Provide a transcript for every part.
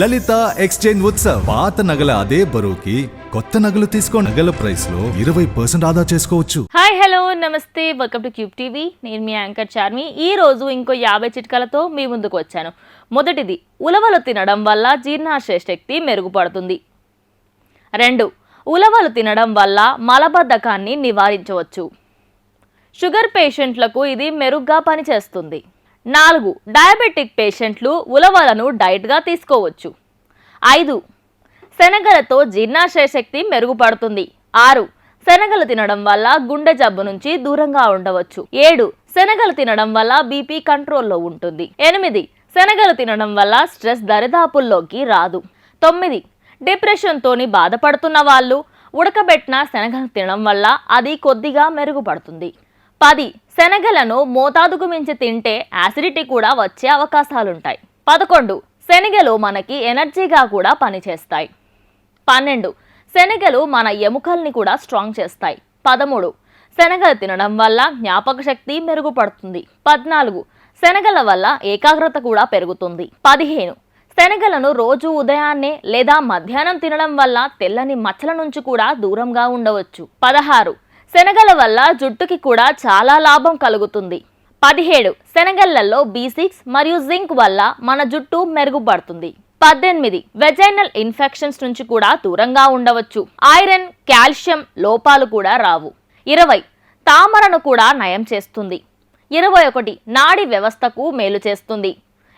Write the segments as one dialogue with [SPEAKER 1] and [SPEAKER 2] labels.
[SPEAKER 1] లలిత exchange Utsav. పాత నగల అదే బరువుకి కొత్త నగలు తీసుకో నగల ప్రైస్లో ఇరవై పర్సెంట్ ఆదా చేసుకోవచ్చు.
[SPEAKER 2] హాయ్ హలో నమస్తే. వెల్కమ్ టు క్యూబ్ టీవీ నేను మీ యాంకర్ చార్మి. ఈ రోజు ఇంకో యాభై చిట్కాలతో మీ ముందుకు వచ్చాను. మొదటిది ఉలవలు తినడం వల్ల జీర్ణాశయ శక్తి మెరుగుపడుతుంది. రెండు ఉలవలు తినడం వల్ల మలబద్ధకాన్ని నివారించవచ్చు. షుగర్ పేషెంట్లకు ఇది మెరుగ్గా పనిచేస్తుంది. నాలుగు డయాబెటిక్ పేషెంట్లు ఉలవలను డైట్గా తీసుకోవచ్చు. ఐదు శనగలతో జీర్ణాశయ శక్తి మెరుగుపడుతుంది. ఆరు శనగలు తినడం వల్ల గుండె జబ్బు నుంచి దూరంగా ఉండవచ్చు. ఏడు శనగలు తినడం వల్ల బీపీ కంట్రోల్లో ఉంటుంది. ఎనిమిది శనగలు తినడం వల్ల స్ట్రెస్ దరిదాపుల్లోకి రాదు. తొమ్మిది డిప్రెషన్తోని బాధపడుతున్న వాళ్ళు ఉడకబెట్టిన శనగలు తినడం వల్ల అది కొద్దిగా మెరుగుపడుతుంది. పది శనగలను మోతాదుకు మించి తింటే యాసిడిటీ కూడా వచ్చే అవకాశాలుంటాయి. పదకొండు శనగలు మనకి ఎనర్జీగా కూడా పనిచేస్తాయి. పన్నెండు శనగలు మన ఎముకల్ని కూడా స్ట్రాంగ్ చేస్తాయి. పదమూడు శనగలు తినడం వల్ల జ్ఞాపక శక్తి మెరుగుపడుతుంది. పద్నాలుగు శనగల వల్ల ఏకాగ్రత కూడా పెరుగుతుంది. పదిహేను శనగలను రోజు ఉదయాన్నే లేదా మధ్యాహ్నం తినడం వల్ల తెల్లని మచ్చల నుంచి కూడా దూరంగా ఉండవచ్చు. పదహారు శనగల వల్ల జుట్టుకి కూడా చాలా లాభం కలుగుతుంది. పదిహేడు శనగలలో బి సిక్స్ మరియు జింక్ వల్ల మన జుట్టు మెరుగుపడుతుంది. పద్దెనిమిది వెజైనల్ ఇన్ఫెక్షన్స్ నుంచి కూడా దూరంగా ఉండవచ్చు. ఐరన్ కాల్షియం లోపాలు కూడా రావు. ఇరవై తామరను కూడా నయం చేస్తుంది. ఇరవై ఒకటి నాడి వ్యవస్థకు మేలు చేస్తుంది.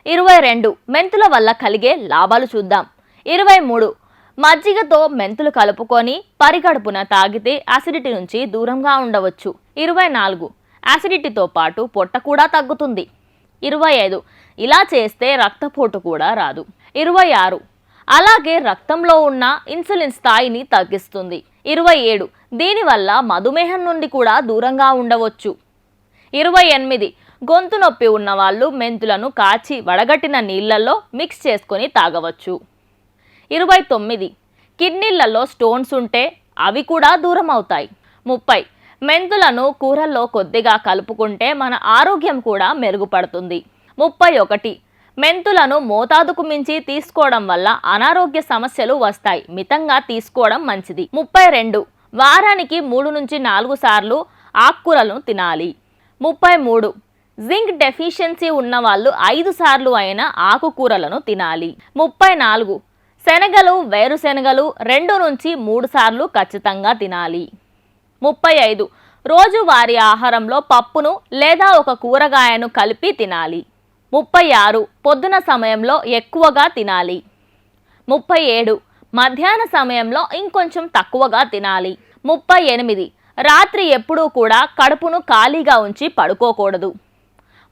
[SPEAKER 2] ఇరవై రెండు మెంతుల వల్ల కలిగే లాభాలు చూద్దాం. ఇరవై మూడు మజ్జిగతో మెంతులు కలుపుకొని పరిగడుపున తాగితే అసిడిటీ నుంచి దూరంగా ఉండవచ్చు. ఇరవై నాలుగు. యాసిడిటీతో పాటు పొట్ట కూడా తగ్గుతుంది. ఇరవై ఐదు. ఇలా చేస్తే రక్తపోటు కూడా రాదు. ఇరవై ఆరు. అలాగే రక్తంలో ఉన్న ఇన్సులిన్ స్థాయిని తగ్గిస్తుంది. ఇరవై ఏడు. దీనివల్ల మధుమేహం నుండి కూడా దూరంగా ఉండవచ్చు. ఇరవై ఎనిమిది. గొంతు నొప్పి ఉన్న వాళ్ళు మెంతులను కాచి వడగట్టిన నీళ్ళలో మిక్స్ చేసుకొని తాగవచ్చు. ఇరవై తొమ్మిది. కిడ్నీలలో స్టోన్స్ ఉంటే అవి కూడా దూరం అవుతాయి ముప్పై. మెంతులను కూరల్లో కొద్దిగా కలుపుకుంటే మన ఆరోగ్యం కూడా మెరుగుపడుతుంది. ముప్పై ఒకటి. మెంతులను మోతాదుకు మించి తీసుకోవడం వల్ల అనారోగ్య సమస్యలు వస్తాయి. మితంగా తీసుకోవడం మంచిది. ముప్పై రెండు. వారానికి మూడు నుంచి నాలుగు సార్లు ఆకుకూరలను తినాలి. ముప్పై మూడు. జింక్ డెఫిషియన్సీ ఉన్నవాళ్ళు ఐదు సార్లు అయిన ఆకుకూరలను తినాలి. ముప్పై నాలుగు. శనగలు వేరుశెనగలు రెండు నుంచి మూడు సార్లు ఖచ్చితంగా తినాలి. ముప్పై ఐదు. రోజువారీ ఆహారంలో పప్పును లేదా ఒక కూరగాయను కలిపి తినాలి. ముప్పై ఆరు. పొద్దున సమయంలో ఎక్కువగా తినాలి. ముప్పై ఏడు. మధ్యాహ్న సమయంలో ఇంకొంచెం తక్కువగా తినాలి. ముప్పై ఎనిమిది. రాత్రి ఎప్పుడూ కూడా కడుపును ఖాళీగా ఉంచి పడుకోకూడదు.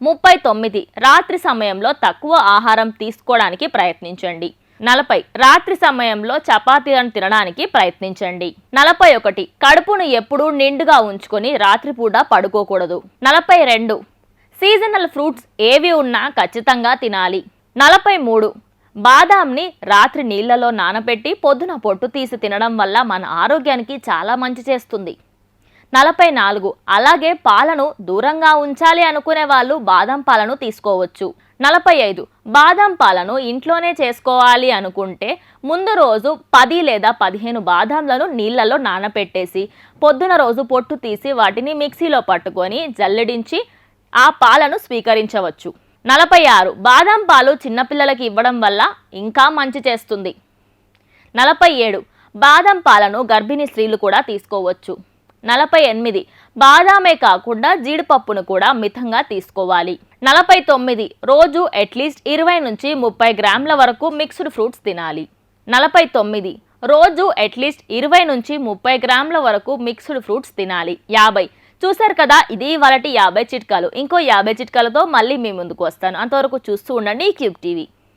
[SPEAKER 2] ముప్పై తొమ్మిది. రాత్రి సమయంలో తక్కువ ఆహారం తీసుకోవడానికి ప్రయత్నించండి. నలభై. రాత్రి సమయంలో చపాతీలను తినడానికి ప్రయత్నించండి. నలభై ఒకటి. కడుపును ఎప్పుడూ నిండుగా ఉంచుకొని రాత్రిపూట పడుకోకూడదు. నలభై రెండు. సీజనల్ ఫ్రూట్స్ ఏవి ఉన్నా ఖచ్చితంగా తినాలి. నలభై మూడు. బాదాంని రాత్రి నీళ్ళలో నానబెట్టి పొద్దున పొట్టు తీసి తినడం వల్ల మన ఆరోగ్యానికి చాలా మంచి చేస్తుంది. నలభై నాలుగు. అలాగే పాలను దూరంగా ఉంచాలి అనుకునే వాళ్ళు బాదం పాలను తీసుకోవచ్చు. నలభై ఐదు. బాదం పాలను ఇంట్లోనే చేసుకోవాలి అనుకుంటే ముందు రోజు పది లేదా పదిహేను బాదాంలను నీళ్ళలో నానపెట్టేసి పొద్దున రోజు పొట్టు తీసి వాటిని మిక్సీలో పట్టుకొని జల్లడించి ఆ పాలను స్వీకరించవచ్చు. నలభై ఆరు. బాదం పాలు చిన్నపిల్లలకి ఇవ్వడం వల్ల ఇంకా మంచి చేస్తుంది. నలభై ఏడు. బాదం పాలను గర్భిణీ స్త్రీలు కూడా తీసుకోవచ్చు. నలభై ఎనిమిది. బాదామే కాకుండా జీడిపప్పును కూడా మితంగా తీసుకోవాలి. నలభై తొమ్మిది రోజు అట్లీస్ట్ ఇరవై నుంచి ముప్పై గ్రాముల వరకు మిక్స్డ్ ఫ్రూట్స్ తినాలి. నలభై తొమ్మిది రోజు అట్లీస్ట్ ఇరవై నుంచి ముప్పై గ్రాముల వరకు మిక్స్డ్ ఫ్రూట్స్ తినాలి. యాభై చూశారు కదా ఇది వాళ్ళటి యాభై చిట్కాలు. ఇంకో యాభై చిట్కాలతో మళ్ళీ మీ ముందుకు వస్తాను. అంతవరకు చూస్తూ ఉండండి క్యూబ్ టీవీ.